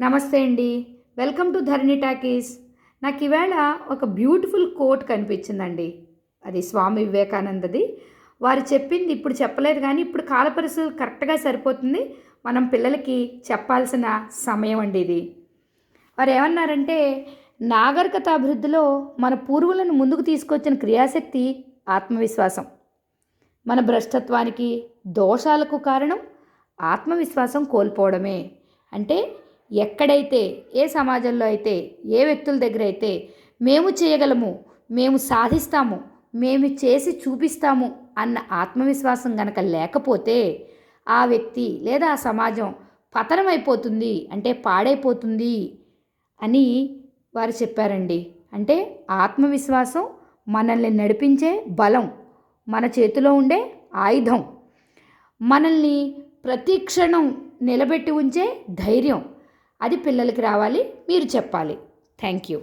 నమస్తే అండి. Welcome to Dharani talkies. నాకు ఈవేళ ఒక బ్యూటిఫుల్ కోట్ కనిపించిందండి. అది స్వామి వివేకానందది. వారు చెప్పింది ఇప్పుడు చెప్పలేదు కానీ ఇప్పుడు కాల పరిస్థితులు కరెక్ట్గా సరిపోతుంది. మనం పిల్లలకి చెప్పాల్సిన సమయం అండి ఇది. వారు ఏమన్నారంటే నాగరికత అభివృద్ధిలో మన పూర్వులను ముందుకు తీసుకొచ్చిన క్రియాశక్తి ఆత్మవిశ్వాసం. మన భ్రష్టత్వానికి దోషాలకు కారణం ఆత్మవిశ్వాసం కోల్పోవడమే. అంటే ఎక్కడైతే ఏ సమాజంలో అయితే ఏ వ్యక్తుల దగ్గర అయితే మేము చేయగలము మేము సాధిస్తాము మేము చేసి చూపిస్తాము అన్న ఆత్మవిశ్వాసం గనక లేకపోతే ఆ వ్యక్తి లేదా ఆ సమాజం పతనమైపోతుంది అంటే పాడైపోతుంది అని వారు చెప్పారండి. అంటే ఆత్మవిశ్వాసం మనల్ని నడిపించే బలం మన చేతిలో ఉండే ఆయుధం. మనల్ని ప్రతి క్షణం నిలబెట్టి ఉంచే ధైర్యం అది పిల్లలకి రావాలి మీరు చెప్పాలి. Thank you